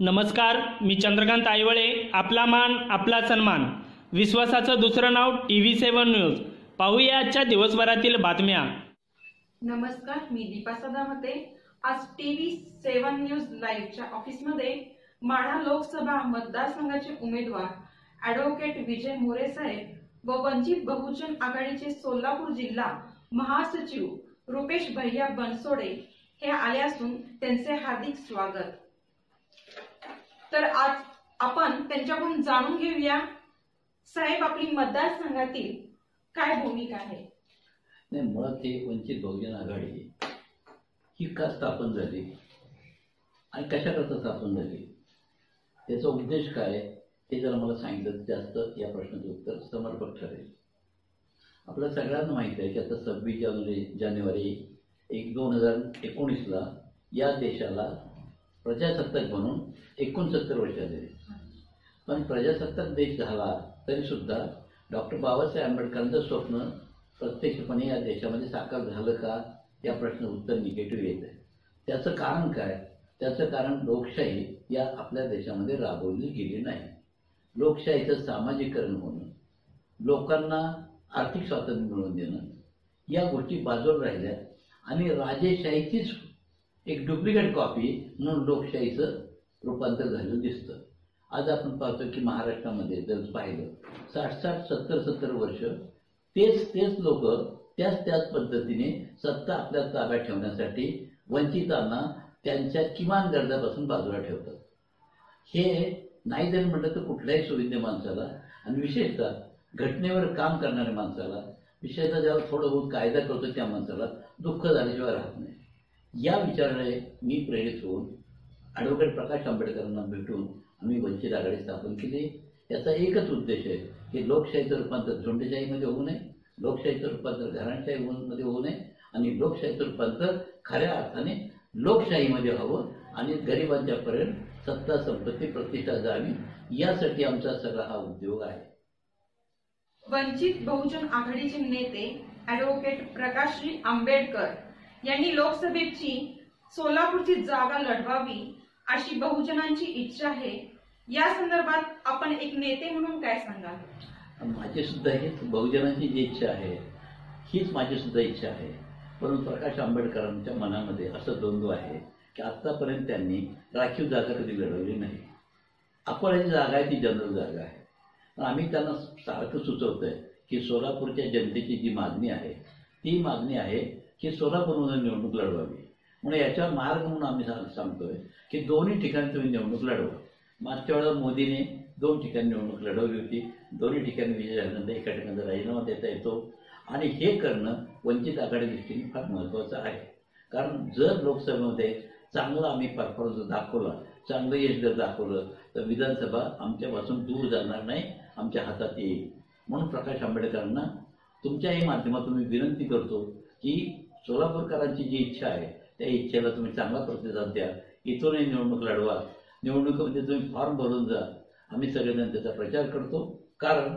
नमस्कार मी चंद्रकांत आयवळे आपला मान आपला सन्मान. विश्वासाचं दुसरं नाव टी व्ही सेवन न्यूज. पाहूया आजच्या दिवसभरातील बातम्या. नमस्कार मी दीपा सदामते आज टीव्ही सेवन न्यूज लाईव्हच्या ऑफिसमध्ये माढा लोकसभा मतदारसंघाचे उमेदवार ॲडव्होकेट विजय मोरे साहेब व वंचित बहुजन आघाडीचे सोलापूर जिल्हा महासचिव रुपेश भैया बनसोडे हे आले असून त्यांचे हार्दिक स्वागत. तर आज आपण त्यांच्याकडून जाणून घेऊया. साहेब आपली मतदारसंघातील काय भूमिका आहे? नाही मुळात ते वंचित बहुजन आघाडी ही का स्थापन झाली? आणि कशाकरता स्थापन झाली? त्याचा उद्देश काय हे जर मला सांगितलं जास्त या प्रश्नाचं उत्तर समर्पक ठरेल. आपल्या सगळ्यांना माहिती आहे की आता सव्वीस जानेवारी जानेवारी एक दोन हजार एकोणीसला या देशाला प्रजासत्ताक म्हणून एकोणसत्तर वर्ष झाले. पण प्रजासत्ताक देश झाला तरीसुद्धा डॉक्टर बाबासाहेब आंबेडकरांचं स्वप्न प्रत्यक्षपणे या देशामध्ये साकार झालं का? या प्रश्न उत्तर निगेटिव्ह येत आहे. त्याचं कारण काय? त्याचं कारण लोकशाही या आपल्या देशामध्ये राबवली गेली नाही. लोकशाहीचं सामाजिकरण होणं लोकांना आर्थिक स्वातंत्र्य मिळवून देणं या गोष्टी बाजूला राहिल्या आणि राजेशाहीचीच एक डुप्लिकेट कॉपी म्हणून लोकशाहीचं रूपांतर झालेलं दिसतं. आज आपण पाहतो की महाराष्ट्रामध्ये जर पाहिलं साठ साठ सत्तर सत्तर वर्ष तेच तेच लोक त्याच त्याच पद्धतीने सत्ता आपल्या ताब्यात ठेवण्यासाठी वंचितांना त्यांच्या किमान गरजापासून बाजूला ठेवतात. हे नाही जरी म्हटलं तर कुठल्याही सुविधे माणसाला आणि विशेषतः घटनेवर काम करणाऱ्या माणसाला विशेषतः ज्याला थोडं बहुत कायदा करतो त्या माणसाला दुःख झाल्याशिवाय राहत नाही. या विचाराने मी प्रेरित होऊन ॲडव्होकेट प्रकाश आंबेडकरांना भेटून आम्ही वंचित आघाडी स्थापन केली. याचा एकच उद्देश आहे की लोकशाहीचं रूपांतर झुंडशाहीमध्ये होऊ नये लोकशाहीचं रूपांतर घराणशाहीमध्ये होऊ नये आणि लोकशाहीचं रूपांतर खऱ्या अर्थाने लोकशाहीमध्ये हवं आणि गरिबांच्यापर्यंत सत्ता संपत्ती प्रतिष्ठा जावी यासाठी आमचा सगळा हा उद्योग आहे. वंचित बहुजन आघाडीचे नेते ॲडव्होकेट प्रकाशजी आंबेडकर यांनी लोकसभेची सोलापूरची जागा लढवावी अशी बहुजनांची इच्छा आहे. या संदर्भात आपण एक नेते म्हणून काय सांगाल? माझी सुद्धा हीच बहुजनांची जी इच्छा आहे हीच माझी सुद्धा इच्छा आहे. परंतु प्रकाश आंबेडकरांच्या मनामध्ये असं द्वंद्व आहे की आत्तापर्यंत त्यांनी राखीव जागा कधी लढवली नाही. अकोल्याची जागा आहे ती जनरल जागा आहे. पण आम्ही त्यांना सारखं सुचवतोय की सोलापूरच्या जनतेची जी मागणी आहे ती मागणी आहे की सोलापूरमधून निवडणूक लढवावी. म्हणून याच्यावर मार्ग म्हणून आम्ही सांग- सांगतोय की दोन्ही ठिकाणी तुम्ही निवडणूक लढवा. मागच्या वेळेला मोदीने दोन ठिकाणी निवडणूक लढवली होती. दोन्ही ठिकाणी विजय झाल्यानंतर एका ठिकाणी राजीनामा देता येतो. आणि हे करणं वंचित आघाडी दृष्टीने फार महत्त्वाचं आहे. कारण जर लोकसभेमध्ये चांगला आम्ही परफॉर्मन्स दाखवला चांगलं यश जर दाखवलं तर विधानसभा आमच्यापासून दूर जाणार नाही आमच्या हातात येईल. म्हणून प्रकाश आंबेडकरांना तुमच्याही माध्यमातून मी विनंती करतो की सोलापूरकरांची जी इच्छा आहे त्या इच्छेला तुम्ही चांगला प्रतिसाद द्या. इथूनही निवडणूक लढवा. निवडणुकीमध्ये तुम्ही फॉर्म भरून जा. आम्ही सगळेजण त्याचा प्रचार करतो. कारण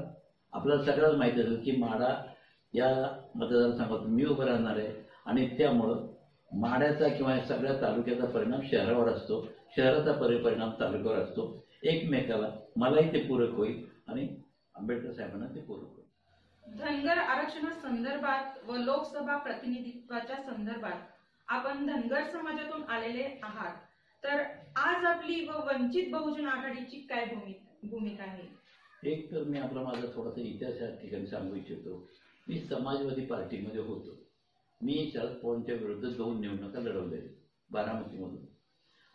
आपल्याला सगळ्याच माहिती असेल की माडा या मतदारसंघातून मी उभं राहणार आहे. आणि त्यामुळं माड्याचा किंवा या सगळ्या तालुक्याचा परिणाम शहरावर असतो. शहराचा परि परिणाम तालुक्यावर असतो. एकमेकाला मलाही ते पूरक होईल आणि आंबेडकर साहेबांना ते पूरक होईल. धनगर आरक्षणासंदर्भात व लोकसभा प्रतिनिधित्वाच्या संदर्भात आपण धनगर समाजातून आलेले आहात. तर आज आपली व वंचित बहुजन आघाडीची काय भूमिका भूमिका आहे? एक तर मी आपला माझा थोडासा इतिहास या ठिकाणी सांगू इच्छितो. मी समाजवादी पार्टीमध्ये होतो. मी शरद पवारांच्या विरुद्ध दोन निवडणुका लढवल्या बारामतीमधून.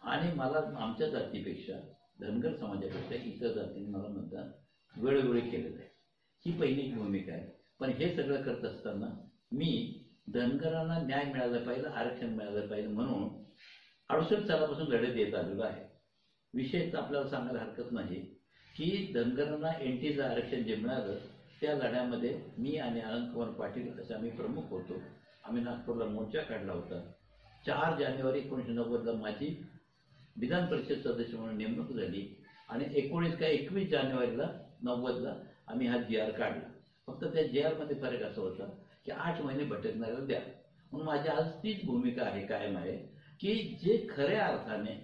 आणि मला आमच्या जातीपेक्षा धनगर समाजापेक्षा इतर जातीने मला मतदान वेळोवेळी केलेलं आहे. ही पहिली भूमिका आहे. पण हे सगळं करत असताना मी धनगरांना न्याय मिळाला पाहिजे आरक्षण मिळालं पाहिजे म्हणून अडुसष्ट सालापासून लढत येत आलेलो आहे. विशेष आपल्याला सांगायला हरकत नाही की धनगरांना एन टीचं आरक्षण जे मिळालं त्या लढ्यामध्ये मी आणि आनंद कुमार पाटील असे आम्ही प्रमुख होतो. आम्ही नागपूरला मोर्चा काढला होता. चार जानेवारी एकोणीसशे नव्वदला माझी विधान परिषद सदस्य म्हणून नेमणूक झाली आणि एकोणीस का एकवीस जानेवारीला नव्वदला आम्ही हा जी आर काढला. फक्त त्या जी आरमध्ये फरक असा होता की आठ महिने भटकणाऱ्याला द्या. म्हणून माझी आज तीच भूमिका आहे कायम आहे की जे खऱ्या अर्थाने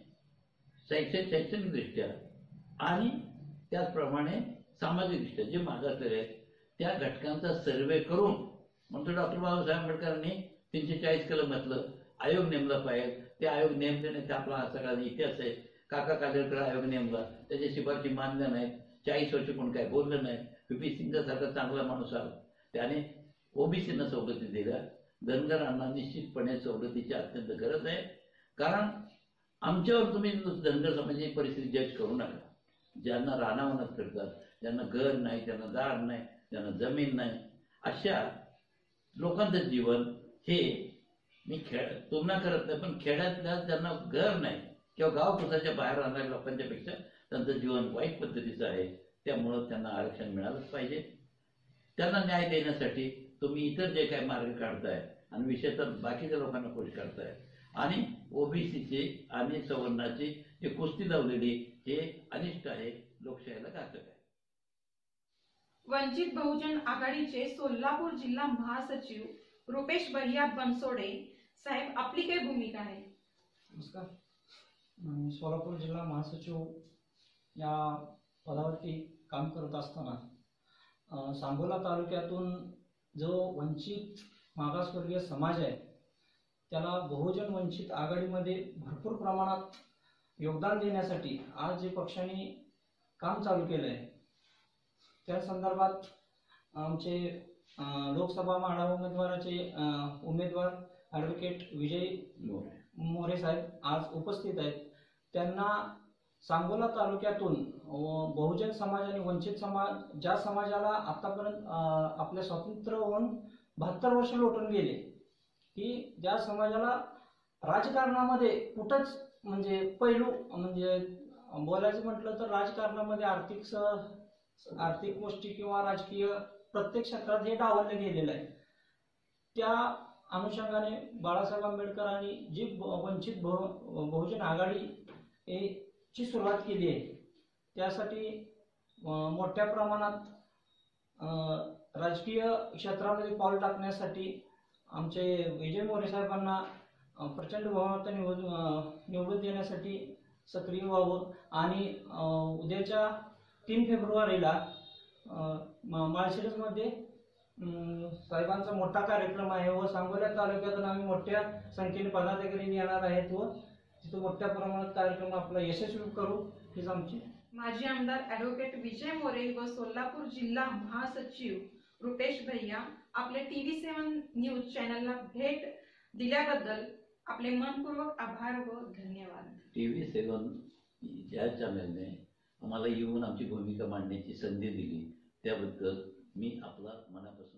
शैक्षणिक शैक्षणिकदृष्ट्या आणि त्याचप्रमाणे सामाजिकदृष्ट्या जे मागासलेले आहेत त्या घटकांचा सर्वे करून म्हणतो डॉक्टर बाबासाहेब आंबेडकरांनी तीनशे चाळीस कलम घातलं. आयोग नेमला पाहिजे. ते आयोग नेमल्याने आपला सगळा इतिहास आहे. काका कालेकर आयोग नेमला. त्याच्या शिफारशी मान्य नाही चाळीस वर्ष कोण काय बोललं नाही. पी. पी. सिंगसारखा चांगला माणूस आला. त्याने ओबीसीना सवलती दिल्या. धनगरांना निश्चितपणे सवलतीची अत्यंत गरज आहे. कारण आमच्यावर तुम्ही धनगर समाजाची परिस्थिती जज करू नका. ज्यांना रानावनात करतात ज्यांना घर नाही त्यांना दार नाही त्यांना जमीन नाही अशा लोकांचं जीवन हे मी खेळ तुलना करत नाही पण खेड्यातल्या ज्यांना घर नाही किंवा गाव कुसाच्या बाहेर राहणाऱ्या लोकांच्यापेक्षा त्यांचं जीवन वाईट पद्धतीचं आहे त्यामुळं त्यांना आरक्षण मिळालंच पाहिजे. त्यांना न्याय देण्यासाठी तुम्ही इतर जे काही मार्ग काढताय आणि विशेषतः बाकीच्या लोकांना खुश करताय आणि ओबीसीचे आणि सवर्णाची जे कुस्ती लावलेली हे अनिष्ट आहे लोकशाहीला घातक आहे. वंचित बहुजन आघाडीचे सोलापूर जिल्हा महासचिव रुपेश भैया बनसोडे साहेब आपली काय भूमिका आहे? नमस्कार. सोलापूर जिल्हा महासचिव या पदावरती काम करत असताना सांगोला तालुक्यातून जो वंचित मागासवर्गीय समाज आहे त्याला बहुजन वंचित आघाडीमध्ये भरपूर प्रमाणात योगदान देण्यासाठी आज जे पक्षाने काम चालू केलं आहे त्या संदर्भात आमचे लोकसभा माढा उमेदवाराचे उमेदवार ॲडव्होकेट विजय मोरे साहेब आज उपस्थित आहेत. त्यांना सांगोला तालुक्यातून बहुजन समाज आणि वंचित समाज ज्या समाजाला आतापर्यंत आपल्या स्वातंत्र्य होऊन बहात्तर वर्ष लोटून गेले की ज्या समाजाला राजकारणामध्ये कुठंच म्हणजे पैलू म्हणजे बोलायचं म्हटलं तर राजकारणामध्ये आर्थिक स आर्थिक गोष्टी किंवा राजकीय प्रत्येक क्षेत्रात हे डावलं गेलेलं आहे. त्या अनुषंगाने बाळासाहेब आंबेडकरांनी जी वंचित बहु बहुजन आघाडी हे ची सुरुवात केली आहे. त्यासाठी मोठ्या प्रमाणात राजकीय क्षेत्रामध्ये पाऊल टाकण्यासाठी आमचे विजय मोरे साहेबांना प्रचंड बहुमत निवडून निवडून देण्यासाठी सक्रिय व्हावं आणि उद्याच्या तीन फेब्रुवारीला माळशिरसमध्ये साहेबांचा मोठा कार्यक्रम आहे व सांगोला तालुक्यातून आम्ही मोठ्या संख्येने पदाधिकारी येणार आहेत व तिथं मोठ्या प्रमाणात कार्यक्रम आपला यशस्वी करू हीच आमची. माजी आमदार ॲडव्होकेट विजय मोरे व सोलापूर जिल्हा महासचिव रुपेश भैया आपल्या टीव्ही सेवन न्यूज चॅनलला भेट दिल्याबद्दल आपले मनपूर्वक आभार व धन्यवाद. टी व्ही सेवन या चॅनलने आम्हाला येऊन आमची भूमिका मांडण्याची संधी दिली त्याबद्दल मी आपला मनापासून